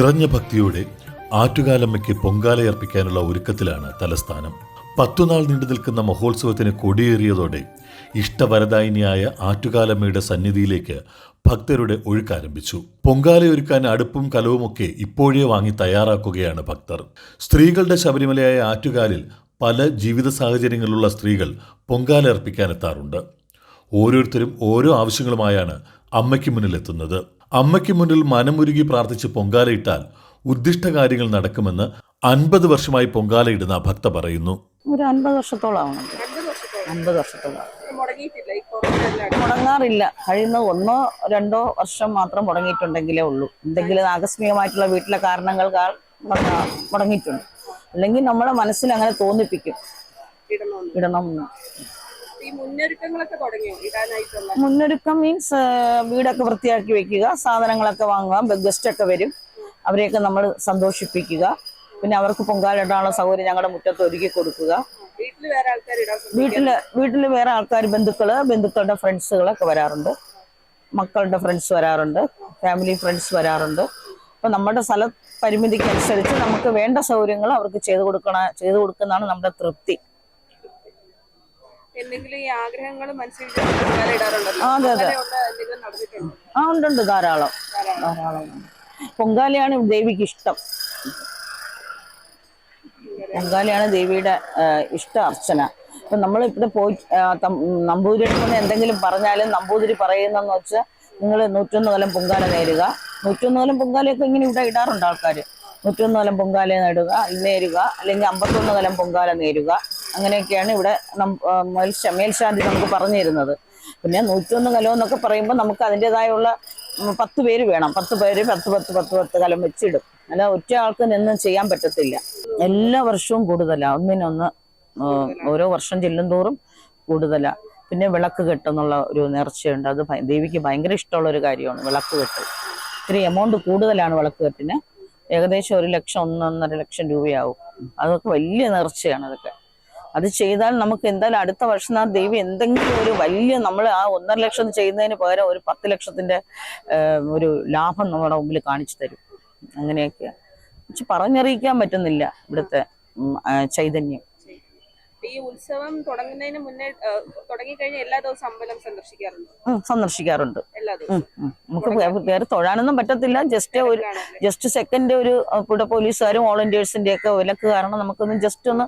നിറഞ്ഞ ഭക്തിയോടെ ആറ്റുകാലമ്മയ്ക്ക് പൊങ്കാലയർപ്പിക്കാനുള്ള ഒരുക്കത്തിലാണ് തലസ്ഥാനം. പത്തുനാൾ നീണ്ടു നിൽക്കുന്ന മഹോത്സവത്തിന് കൊടിയേറിയതോടെ ഇഷ്ടവരദായിനിയായ ആറ്റുകാലമ്മയുടെ സന്നിധിയിലേക്ക് ഭക്തരുടെ ഒഴുക്കാരംഭിച്ചു പൊങ്കാലയൊരുക്കാൻ അടുപ്പും കലവുമൊക്കെ ഇപ്പോഴേ വാങ്ങി തയ്യാറാക്കുകയാണ് ഭക്തർ. സ്ത്രീകളുടെ ശബരിമലയായ ആറ്റുകാലിൽ പല ജീവിത സാഹചര്യങ്ങളിലുള്ള സ്ത്രീകൾ പൊങ്കാല അർപ്പിക്കാനെത്താറുണ്ട് ഓരോരുത്തരും ഓരോ ആവശ്യങ്ങളുമായാണ് അമ്മയ്ക്ക് മുന്നിലെത്തുന്നത്. അമ്മയ്ക്ക് മുന്നിൽ മനമുരുകി പ്രാർത്ഥിച്ച് പൊങ്കാലയിട്ടാൽ ഉദ്ദിഷ്ട കാര്യങ്ങൾ നടക്കുമെന്ന് അൻപത് വർഷമായി പൊങ്കാലയിടുന്ന ഭക്ത പറയുന്നു. ഒരു അൻപത് വർഷത്തോളം. അൻപത് വർഷത്തോളം. മുടങ്ങാറില്ല. കഴിയുന്ന ഒന്നോ രണ്ടോ വർഷം മാത്രം മുടങ്ങിയിട്ടുണ്ടെങ്കിലേ ഉള്ളൂ. എന്തെങ്കിലും ആകസ്മികമായിട്ടുള്ള വീട്ടിലെ കാരണങ്ങൾ മുടങ്ങാ- മുടങ്ങിയിട്ടുണ്ട്. അല്ലെങ്കിൽ നമ്മുടെ മനസ്സിൽ അങ്ങനെ തോന്നിപ്പിക്കും. ഇടണം മുന്നൊരുക്കങ്ങളൊക്കെ തുടങ്ങിയോ? ഇടാനായിട്ടുള്ള? മുന്നൊരുക്കം മീൻസ് വീടൊക്കെ വൃത്തിയാക്കി വെക്കുക സാധനങ്ങളൊക്കെ വാങ്ങുക ഗസ്റ്റ് ഒക്കെ വരും. അവരെയൊക്കെ നമ്മൾ സന്തോഷിപ്പിക്കുക. പിന്നെ അവർക്ക് പൊങ്കാലിടാനുള്ള സൗകര്യം ഞങ്ങളുടെ മുറ്റത്ത് ഒരുക്കി കൊടുക്കുക. വീട്ടിൽ വേറെ ആൾക്കാർ വീട്ടിൽ വീട്ടിൽ വേറെ ആൾക്കാർ ബന്ധുക്കൾ ബന്ധുക്കളുടെ ഫ്രണ്ട്സുകളൊക്കെ വരാറുണ്ട്. മക്കളുടെ ഫ്രണ്ട്സ് വരാറുണ്ട്. ഫാമിലി ഫ്രണ്ട്സ് വരാറുണ്ട്. അപ്പൊ നമ്മുടെ സ്ഥല പരിമിതിക്ക് അനുസരിച്ച് നമുക്ക് വേണ്ട സൗകര്യങ്ങൾ അവർക്ക് ചെയ്തു കൊടുക്കണ ചെയ്തു കൊടുക്കുന്നതാണ് നമ്മുടെ തൃപ്തി. എന്തെങ്കിലും ഈ ആഗ്രഹങ്ങൾ മനസ്സിൽ ഇടാറുണ്ടല്ലോ. അതെ, അതെ. അങ്ങനെയുള്ള എന്തെങ്കിലും നടന്നിട്ടുണ്ടോ? ആ ഉണ്ടുണ്ട് ധാരാളം. ധാരാളം. പൊങ്കാലയാണ് ദേവിക്ക് ഇഷ്ടം. പൊങ്കാലയാണ് ദേവിയുടെ ഇഷ്ട അർച്ചന. അപ്പൊ നമ്മൾ ഇവിടെ പോയി നമ്പൂതിരി തം- എന്തെങ്കിലും പറഞ്ഞാലും നമ്പൂതിരി പറയുന്നെന്ന് വെച്ചാൽ നിങ്ങൾ നൂറ്റൊന്ന് കൊല്ലം പൊങ്കാല നേരുക. നൂറ്റൊന്ന് കൊല്ലം പൊങ്കാലയൊക്കെ ഇങ്ങനെ ഇവിടെ ഇടാറുണ്ട് ആൾക്കാർ നൂറ്റൊന്ന് കൊല്ലം പൊങ്കാല നേടുക നേരുക. അല്ലെങ്കിൽ അമ്പത്തൊന്ന് കൊല്ലം പൊങ്കാല നേരുക. അങ്ങനെയൊക്കെയാണ് ഇവിടെ മേൽശാന്തി നമുക്ക് പറഞ്ഞു തരുന്നത് പിന്നെ നൂറ്റൊന്ന് കലം എന്നൊക്കെ പറയുമ്പോൾ നമുക്ക് അതിന്റെതായുള്ള പത്ത് പേര് വേണം. പത്ത് പേര് പത്ത് പത്ത് പത്ത് പത്ത് കലം വെച്ചിടും. അല്ല ഒറ്റ ആൾക്ക് നിന്നും ചെയ്യാൻ പറ്റത്തില്ല. എല്ലാ വർഷവും കൂടുതലാണ് ഒന്നിനൊന്ന് ഓരോ വർഷം ചെല്ലുന്തോറും കൂടുതലാണ് പിന്നെ വിളക്ക് കെട്ടെന്നുള്ള ഒരു നേർച്ചയുണ്ട്. അത് ദേവിക്ക് ഭയങ്കര ഇഷ്ടമുള്ള ഒരു കാര്യമാണ് വിളക്ക് കെട്ട് ഇത്തിരി എമൗണ്ട് കൂടുതലാണ് വിളക്ക് കെട്ടിന്. ഏകദേശം ഒരു ലക്ഷം ഒന്നൊന്നര ലക്ഷം രൂപയാവും. അതൊക്കെ വലിയ നേർച്ചയാണ് അതൊക്കെ. അത് ചെയ്താൽ നമുക്ക് എന്തായാലും അടുത്ത വർഷം ആ ദൈവം എന്തെങ്കിലും ഒരു വലിയ നമ്മൾ ആ ഒന്നര ലക്ഷം ചെയ്യുന്നതിന് പകരം ഒരു പത്ത് ലക്ഷത്തിന്റെ ഒരു ലാഭം നമ്മുടെ മുമ്പിൽ കാണിച്ചു തരും. അങ്ങനെയൊക്കെ. പറഞ്ഞറിയിക്കാൻ പറ്റുന്നില്ല ഇവിടുത്തെ ചൈതന്യം. ഈ ഉത്സവം തുടങ്ങുന്നതിന് മുന്നേ തുടങ്ങിക്കഴിഞ്ഞാൽ എല്ലാ ദിവസവും അമ്പലം സന്ദർശിക്കാറുണ്ട്? സന്ദർശിക്കാറുണ്ട്. എല്ലാ ദിവസവും. വേറെ നമുക്ക് കയറി തൊഴാനൊന്നും പറ്റത്തില്ല. ജസ്റ്റ് ഒരു ജസ്റ്റ് സെക്കൻഡ് ഒരു കൂടെ ഇവിടെ പോലീസുകാരും വോളണ്ടിയേഴ്സിന്റെ ഒക്കെ വിലക്ക് കാരണം നമുക്കൊന്ന് ജസ്റ്റ് ഒന്ന്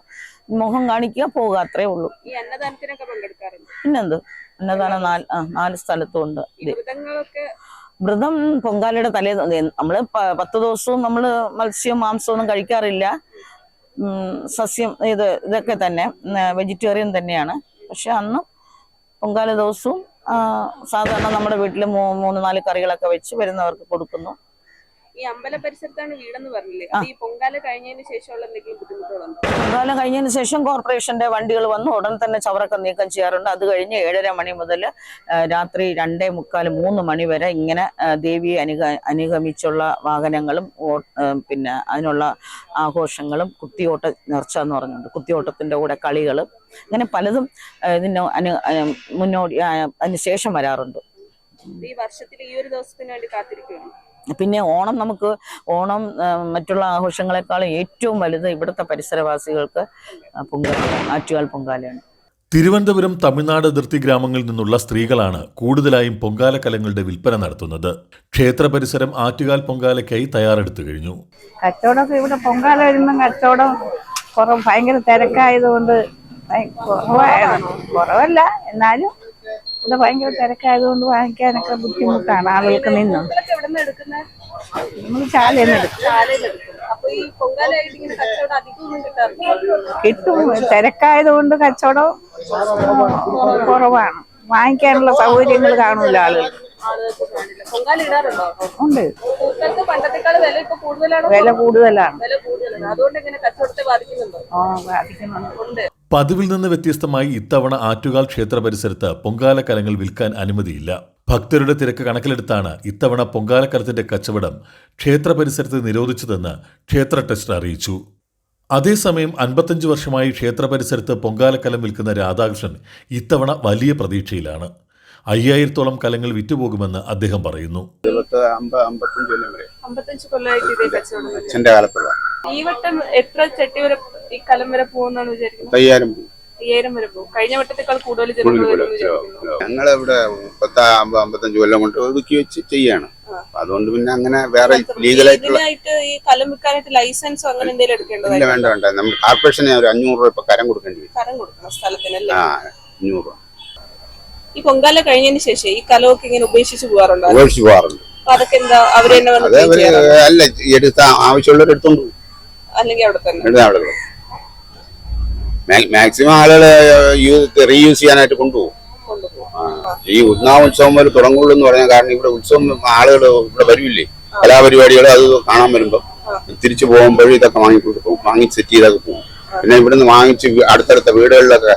മുഖം കാണിക്കുക പോവുക അത്രേ ഉള്ളൂ. ഈ അന്നദാനത്തിനൊക്കെ പങ്കെടുക്കാറുണ്ട്? പിന്നെന്ത്? അന്നദാനം നാല് നാല് സ്ഥലത്തും ഉണ്ട് വ്രതം പൊങ്കാലയുടെ തലേ നമ്മൾ പത്ത് ദിവസവും നമ്മൾ മത്സ്യവും മാംസവും ഒന്നും കഴിക്കാറില്ല. സസ്യം ഇത് ഇതൊക്കെ തന്നെ വെജിറ്റേറിയൻ തന്നെയാണ്. പക്ഷെ അന്ന് പൊങ്കാല ദിവസവും സാധാരണ നമ്മുടെ വീട്ടിൽ മൂന്ന് നാല് കറികളൊക്കെ വെച്ച് വരുന്നവർക്ക് കൊടുക്കുന്നു. ഈ അമ്പല പരിസരത്താണ് വീടെന്ന് പറഞ്ഞില്ലേ? അത് ഈ പൊങ്കാല കഴിഞ്ഞതിന് ശേഷമുള്ള എന്തെങ്കിലും ബുദ്ധിമുട്ടുകളുണ്ടോ പൊങ്കാല കഴിഞ്ഞതിന് ശേഷം കോർപ്പറേഷന്റെ വണ്ടികൾ വന്ന് ഉടൻ തന്നെ ചവറൊക്കെ നീക്കം ചെയ്യാറുണ്ട്. അത് കഴിഞ്ഞ് ഏഴര മണി മുതൽ രാത്രി രണ്ടേ മുക്കാൽ മൂന്ന് മണി വരെ ഇങ്ങനെ ദേവിയെ അനുഗ അനുഗമിച്ചുള്ള വാഹനങ്ങളും പിന്നെ അതിനുള്ള ആഘോഷങ്ങളും കുത്തിയോട്ട നേർച്ച എന്ന് പറഞ്ഞുണ്ട് കുത്തിയോട്ടത്തിന്റെ കൂടെ കളികളും അങ്ങനെ പലതും ഇതിന് അനു മുന്നോടി അതിന് ശേഷം വരാറുണ്ട്. ഈ വർഷത്തിൽ ഈ ഒരു ദിവസത്തിന് വേണ്ടി കാത്തിരിക്കുകയാണ് പിന്നെ ഓണം നമുക്ക് ഓണം മറ്റുള്ള ആഘോഷങ്ങളെക്കാളും ഏറ്റവും വലുത് ഇവിടുത്തെ പരിസരവാസികൾക്ക് പൊങ്കാല പൊങ്കാലയാണ് ആറ്റുകാൽ പൊങ്കാലയാണ്. തിരുവനന്തപുരം തമിഴ്നാട് അതിർത്തി ഗ്രാമങ്ങളിൽ നിന്നുള്ള സ്ത്രീകളാണ് കൂടുതലായും പൊങ്കാല കലങ്ങളുടെ വിൽപ്പന നടത്തുന്നത്. ക്ഷേത്ര പരിസരം ആറ്റുകാൽ പൊങ്കാലയ്ക്കായി തയ്യാറെടുത്തു കഴിഞ്ഞു. കച്ചവടമൊക്കെ ഇവിടെ പൊങ്കാല വരുമ്പം കച്ചവടം കുറവ് ഭയങ്കര തിരക്കായതുകൊണ്ട് കുറവല്ല എന്നാലും ഇവിടെ ഭയങ്കര തിരക്കായതുകൊണ്ട് വാങ്ങിക്കാനൊക്കെ ബുദ്ധിമുട്ടാണ് ആളുകൾക്ക് നിന്ന്. പൂക്കളൊക്കെ എവിടെ നിന്ന് എടുക്കുന്നത് നമ്മൾ ചാലയിൽ അപ്പൊ ഈ ഇങ്ങനെ കച്ചവടം അധികമൊന്നും കിട്ടാറില്ല. കിട്ടും. തിരക്കായതുകൊണ്ട് കച്ചവടം കുറവാണ്. വാങ്ങിക്കാനുള്ള സൗകര്യങ്ങൾ കാണൂല ആളുകൾ പൊങ്കാല ഇടാറുണ്ടോ? ഉണ്ട്. പൂക്കൾക്ക് പണ്ടത്തെക്കാൾ വില ഇപ്പൊ കൂടുതലാണോ? വില കൂടുതലാണ്. വില കൂടുതലാണ്. അതുകൊണ്ട് എങ്ങനെ കച്ചവടത്തെ ബാധിക്കുന്നുണ്ടോ? ആ ബാധിക്കുന്നുണ്ട്. പതിവിൽ നിന്ന് വ്യത്യസ്തമായി ഇത്തവണ ആറ്റുകാൽ ക്ഷേത്ര പരിസരത്ത് പൊങ്കാല കലങ്ങൾ വിൽക്കാൻ അനുമതിയില്ല. ഭക്തരുടെ തിരക്ക് കണക്കിലെടുത്താണ് ഇത്തവണ പൊങ്കാലക്കലത്തിന്റെ കച്ചവടം ക്ഷേത്ര പരിസരത്ത് നിരോധിച്ചതെന്ന് ക്ഷേത്ര ട്രസ്റ്റ് അറിയിച്ചു. അതേസമയം അൻപത്തഞ്ച് വർഷമായി ക്ഷേത്ര പരിസരത്ത് പൊങ്കാലക്കലം വിൽക്കുന്ന രാധാകൃഷ്ണൻ ഇത്തവണ വലിയ പ്രതീക്ഷയിലാണ്. അയ്യായിരത്തോളം കലങ്ങൾ വിറ്റുപോകുമെന്ന് അദ്ദേഹം പറയുന്നു. ഈ വട്ടം എത്ര ചട്ടി വരെ ഈ കലം വരെ പോകുന്നാണ് വിചാരിക്കുന്നത്? അയ്യായിരം വരെ പോകും. കഴിഞ്ഞ വട്ടത്തേക്കാൾ കൂടുതൽ ജനങ്ങൾ വരുമെന്ന് വിചാരിക്കുന്നു ഞങ്ങളിവിടെ പത്ത് അമ്പ അമ്പത്തഞ്ച് കൊല്ലം കൊണ്ട് ഒതുക്കി വെച്ച് ചെയ്യാണ്. അതുകൊണ്ട് പിന്നെ അങ്ങനെ വേറെ ലീഗലായിട്ടുള്ള ഇതിനായിട്ട് ഈ കലം വിൽക്കാനായിട്ട് ലൈസൻസോ അങ്ങനെ എന്തെങ്കിലും ഇല്ല എടുക്കേണ്ടതായിട്ട് വേണ്ട വേണ്ട. നമ്മൾ കോർപ്പറേഷനെ ഒരു അഞ്ഞൂറ് രൂപ ഇപ്പൊ കരം കൊടുക്കേണ്ടി വരും. കരം കൊടുക്കണം സ്ഥലത്തിനല്ലേ? ആ അഞ്ഞൂറ് രൂപ. ഈ പൊങ്കാല കഴിഞ്ഞതിന് ശേഷം ഈ കലമൊക്കെ ഇങ്ങനെ ഉപേക്ഷിച്ച് പോകാറുണ്ടോ ഉപേക്ഷിച്ച് പോകാറുണ്ട് അപ്പൊ അതൊക്കെ എന്താ അവർ തന്നെ വന്ന് അത് clean അവർ ചെയ്യാറുണ്ടോ? അല്ല എടുത്ത ആവശ്യമുള്ളവർ എടുത്തോണ്ട് പോകും. അല്ലെങ്കിൽ അവിടെ തന്നെ? അവിടെ മാക്സിമം ആളുകൾ യൂസ് റീയൂസ് ചെയ്യാനായിട്ട് കൊണ്ടുപോകും. ഈ. ഈ ഉത്സവം വരെ തുടങ്ങുള്ളൂ എന്ന് പറഞ്ഞാൽ കാരണം ഇവിടെ ഉത്സവം ആളുകൾ ഇവിടെ വരില്ലേ? കലാപരിപാടികൾ അത് കാണാൻ വരുമ്പോൾ തിരിച്ചു പോകുമ്പോഴും ഇതൊക്കെ വാങ്ങി കൊടുക്കും വാങ്ങി സെറ്റ് ചെയ്തൊക്കെ പോകും. പിന്നെ ഇവിടുന്ന് വാങ്ങിച്ച് വീ- അടുത്തടുത്ത വീടുകളിലൊക്കെ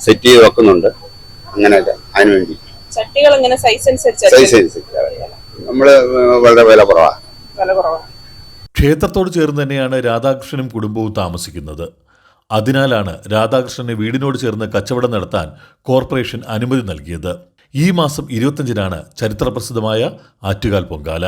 സെറ്റ് ചെയ്ത് വെക്കുന്നുണ്ട്. അങ്ങനെയൊക്കെ അതിനു വേണ്ടി. ചട്ടികൾ ഇങ്ങനെ സൈസ് അനുസരിച്ച്. നമ്മൾ വളരെ വില കുറവാണ്. ക്ഷേത്രത്തോട് ചേർന്ന് തന്നെയാണ് രാധാകൃഷ്ണനും കുടുംബവും താമസിക്കുന്നത്. അതിനാലാണ് രാധാകൃഷ്ണന് വീടിനോട് ചേർന്ന് കച്ചവടം നടത്താൻ കോർപ്പറേഷൻ അനുമതി നൽകിയത്. ഈ മാസം ഇരുപത്തഞ്ചിനാണ് ചരിത്രപ്രസിദ്ധമായ ആറ്റുകാൽ പൊങ്കാല.